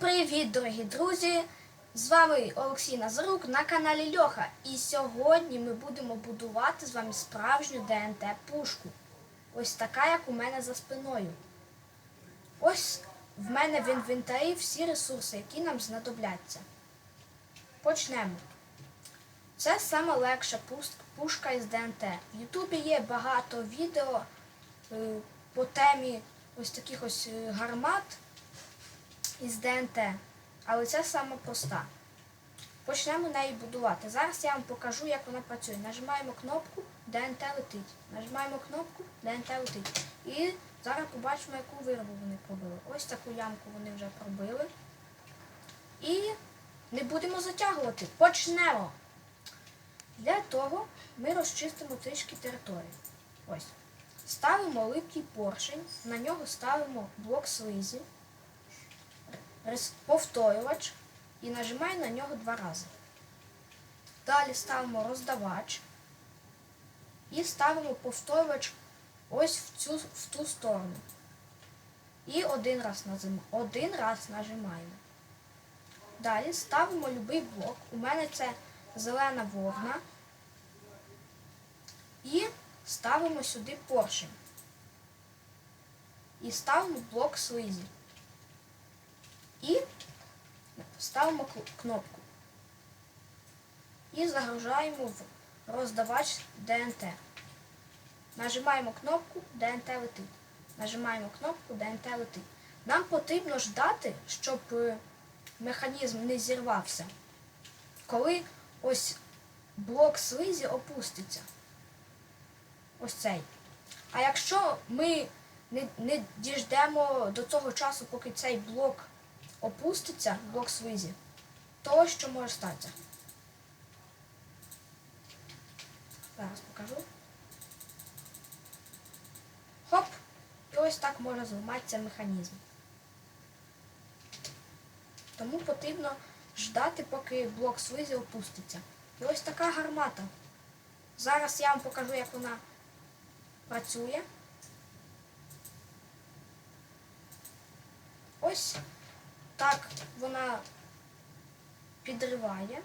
привіт, дорогі друзі! З вами Олексій Назарук на каналі Льоха. І сьогодні ми будемо будувати з вами справжню ДНТ-пушку. Ось така, як у мене за спиною. Ось в мене в інвентарі всі ресурси, які нам знадобляться. Почнемо. Це саме легша пушка із ДНТ. В Ютубі є багато відео е, по темі ось таких ось е, гармат із ДНТ. Але це саме проста. Почнемо неї будувати. Зараз я вам покажу, як вона працює. Нажимаємо кнопку, ДНТ летить. Нажимаємо кнопку, ДНТ летить. І зараз побачимо, яку виробу вони пробили. Ось таку ямку вони вже пробили. І не будемо затягувати. Почнемо. Для того ми розчистимо трішки територію. Ось. Ставимо липкий поршень, на нього ставимо блок слизі, повторювач і нажимаємо на нього два рази. Далі ставимо роздавач і ставимо повторювач ось в цю в ту сторону. І один раз, назим- один раз нажимаємо. Далі ставимо будь-який блок. У мене це зелена вовна. І ставимо сюди поршень. І ставимо блок слизі. І ставимо кнопку. І загружаємо в роздавач ДНТ. Нажимаємо кнопку ДНТ летить. Нажимаємо кнопку ДНТ летить. Нам потрібно ждати, щоб е, механізм не зірвався. Коли ось блок слизі опуститься. Ось цей. А якщо ми не, не діждемо до того часу, поки цей блок опуститься, блок слизі, то що може статися. Зараз покажу. Хоп! І ось так може зламатися механізм. Тому потрібно ждати, поки блок слизі опуститься. І ось така гармата. Зараз я вам покажу, як вона працює. Ось так вона підриває.